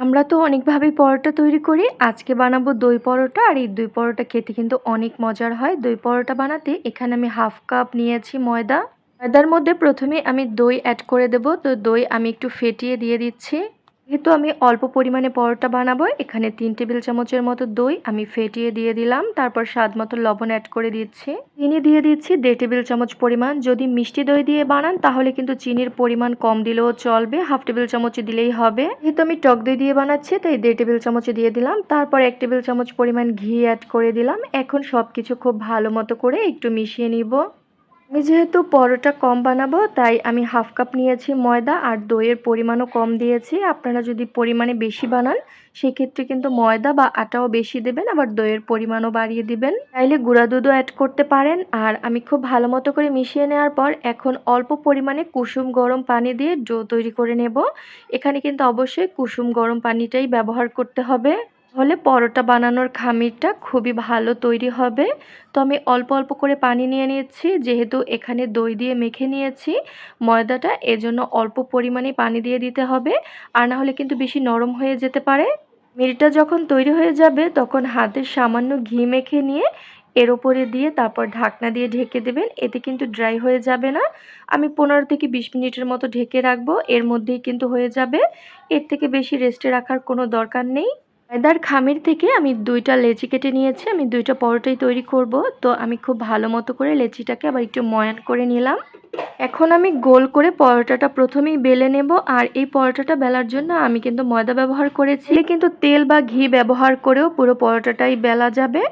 আমরা তো অনেকভাবেই পরোটা তৈরি করি। আজকে বানাবো দই পরোটা আর এই দই পরোটা খেতে কিন্তু অনেক মজার হয়। দই পরোটা বানাতে এখানে আমি হাফ কাপ নিয়েছি ময়দা। ময়দার মধ্যে প্রথমে আমি দই অ্যাড করে দেব। তো দই আমি একটু ফেটিয়ে দিয়ে দিচ্ছি। যেহেতু আমি অল্প পরিমাণে পরোটা বানাবো, এখানে তিন টেবিল চামচের মতো দই আমি ফেটিয়ে দিয়ে দিলাম। তারপর স্বাদ মতো লবণ অ্যাড করে দিচ্ছি। চিনি দিয়ে দিচ্ছি দেড় টেবিল চামচ পরিমাণ। যদি মিষ্টি দই দিয়ে বানান, তাহলে কিন্তু চিনির পরিমাণ কম দিলেও চলবে। হাফ টেবিল চামচ দিলেই হবে। যেহেতু আমি টক দই দিয়ে বানাচ্ছি, তাই দেড় টেবিল চামচ দিয়ে দিলাম। তারপর এক টেবিল চামচ পরিমাণ ঘি অ্যাড করে দিলাম। এখন সব কিছু খুব ভালো মতো করে একটু মিশিয়ে নিব। আমি যেহেতু পরোটা কম বানাবো, তাই আমি হাফ কাপ নিয়েছি ময়দা আর দইয়ের পরিমাণও কম দিয়েছি। আপনারা যদি পরিমাণে বেশি বানান, সেক্ষেত্রে কিন্তু ময়দা বা আটাও বেশি দেবেন, আবার দইয়ের পরিমাণও বাড়িয়ে দিবেন। চাইলে গুঁড়া দুধও অ্যাড করতে পারেন। আর আমি খুব ভালো মতো করে মিশিয়ে নেওয়ার পর এখন অল্প পরিমাণে কুসুম গরম পানি দিয়ে ডো তৈরি করে নেব। এখানে কিন্তু অবশ্যই কুসুম গরম পানিটাই ব্যবহার করতে হবে। হলে পরোটা বানানোর খামিরটা খুবই ভালো তৈরি হবে। তো আমি অল্প অল্প করে পানি নিয়ে নিয়েছি, যেহেতু এখানে দই দিয়ে মেখে নিয়েছি, ময়দাটা এজন্য অল্প পরিমাণে পানি দিয়ে দিতে হবে। আর না হলে কিন্তু বেশি নরম হয়ে যেতে পারে। মিলটা যখন তৈরি হয়ে যাবে, তখন হাতের সামান্য ঘি মেখে নিয়ে এর ওপরে দিয়ে তারপর ঢাকনা দিয়ে ঢেকে দেবেন। এতে কিন্তু ড্রাই হয়ে যাবে না। আমি পনেরো থেকে বিশ মিনিটের মতো ঢেকে রাখব। এর মধ্যেই কিন্তু হয়ে যাবে। এর থেকে বেশি রেস্টে রাখার কোনো দরকার নেই। ময়দার খামির থেকে আমি দুইটা লেচি কেটে নিয়েছি, আমি দুইটা পরোটাই তৈরি করব। তো আমি খুব ভালো মতো করে লেচিটাকে আবার একটু ময়ান করে নিলাম। এখন আমি গোল করে পরোটাটা প্রথমেই বেলে নেব আর এই পরোটাটা বেলার জন্য আমি কিন্তু ময়দা ব্যবহার করেছি। কিন্তু তেল বা ঘি ব্যবহার করেও পুরো পরোটাটাই বেলা যাবে।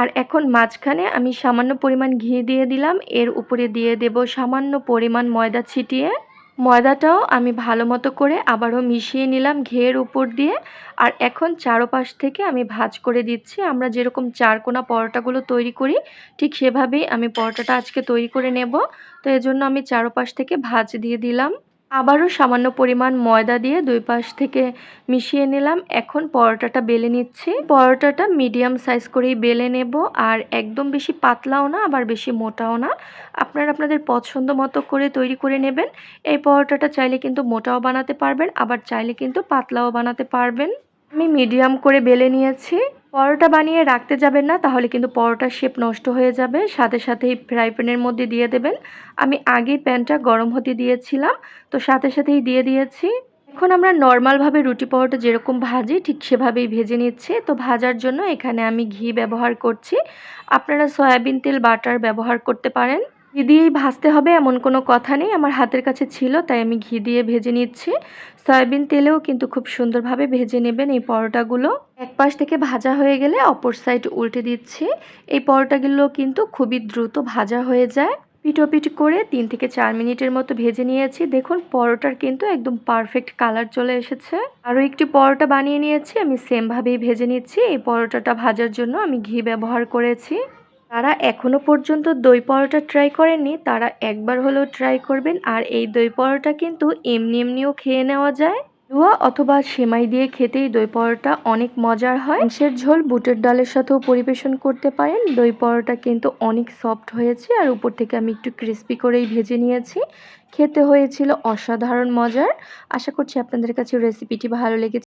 আর এখন মাঝখানে আমি সামান্য পরিমাণ ঘি দিয়ে দিলাম, এর উপরে দিয়ে দেব সামান্য পরিমাণ ময়দা ছিটিয়ে। ময়দাটাও আমি ভালো মতো করে আবারও মিশিয়ে নিলাম ঘের উপর দিয়ে। আর এখন চারোপাশ থেকে আমি ভাজ করে দিচ্ছি। আমরা যেরকম চারকোনা পরোটাগুলো তৈরি করি, ঠিক সেভাবেই আমি পরোটাটা আজকে তৈরি করে নেব। তো এজন্য আমি চারোপাশ থেকে ভাজ দিয়ে দিলাম। আবারও সামান্য পরিমাণ ময়দা দিয়ে দুই পাশ থেকে মিশিয়ে নিলাম। এখন পরোটাটা বেলে নিচ্ছি। পরোটাটা মিডিয়াম সাইজ করেই বেলে নেব। আর একদম বেশি পাতলাও না, আবার বেশি মোটাও না। আপনারা আপনাদের পছন্দ মতো করে তৈরি করে নেবেন। এই পরোটাটা চাইলে কিন্তু মোটাও বানাতে পারবেন, আবার চাইলে কিন্তু পাতলাও বানাতে পারবেন। আমি মিডিয়াম করে বেলে নিয়েছি। পরোটা বানিয়ে রাখতে যাবেন না, তাহলে কিন্তু পরোটার শেপ নষ্ট হয়ে যাবে। সাথে সাথেই ফ্রাই প্যানের মধ্যে দিয়ে দেবেন। আমি আগেই প্যানটা গরম হতে দিয়েছিলাম, তো সাথে সাথেই দিয়ে দিয়েছি। এখন আমরা নর্মালভাবে রুটি পরোটা যেরকম ভাজি, ঠিক সেভাবেই ভেজে নিচ্ছি। তো ভাজার জন্য এখানে আমি ঘি ব্যবহার করছি। আপনারা সয়াবিন তেল, বাটার ব্যবহার করতে পারেন। ঘি দিয়েই ভাজতে হবে, এমন কোনো কথা নেই। আমার হাতের কাছে ছিল, তাই আমি ঘি দিয়ে ভেজে নিচ্ছি। সয়াবিন তেলেও কিন্তু খুব সুন্দরভাবে ভেজে নেবেন এই পরোটাগুলো। এক পাশ থেকে ভাজা হয়ে গেলে অপর সাইড উল্টে দিচ্ছি। এই পরোটাগুলো কিন্তু খুবই দ্রুত ভাজা হয়ে যায়। পিটোপিট করে তিন থেকে চার মিনিটের মতো ভেজে নিয়েছি। দেখুন, পরোটার কিন্তু একদম পারফেক্ট কালার চলে এসেছে। আরও একটি পরোটা বানিয়ে নিয়েছি, আমি সেমভাবেই ভেজে নিচ্ছি। এই পরোটাটা ভাজার জন্য আমি ঘি ব্যবহার করেছি। তারা এখনও পর্যন্ত দই পরোটা ট্রাই করেননি, তারা একবার হলেও ট্রাই করবেন, আর এই দই পরোটা কিন্তু এমনি এমনিও খেয়ে নেওয়া যায়। লুয়া অথবা সেমাই দিয়ে খেতেই দই পরোটা অনেক মজার হয়। মাংসের ঝোল বুটের ডালের সাথেও পরিবেশন করতে পারেন। দই পরোটা কিন্তু অনেক সফট হয়েছে, আর উপর থেকে আমি একটু ক্রিস্পি করেই ভেজে নিয়েছি। খেতে হয়েছিল অসাধারণ মজার। আশা করছি আপনাদের কাছে রেসিপিটি ভালো লেগেছে।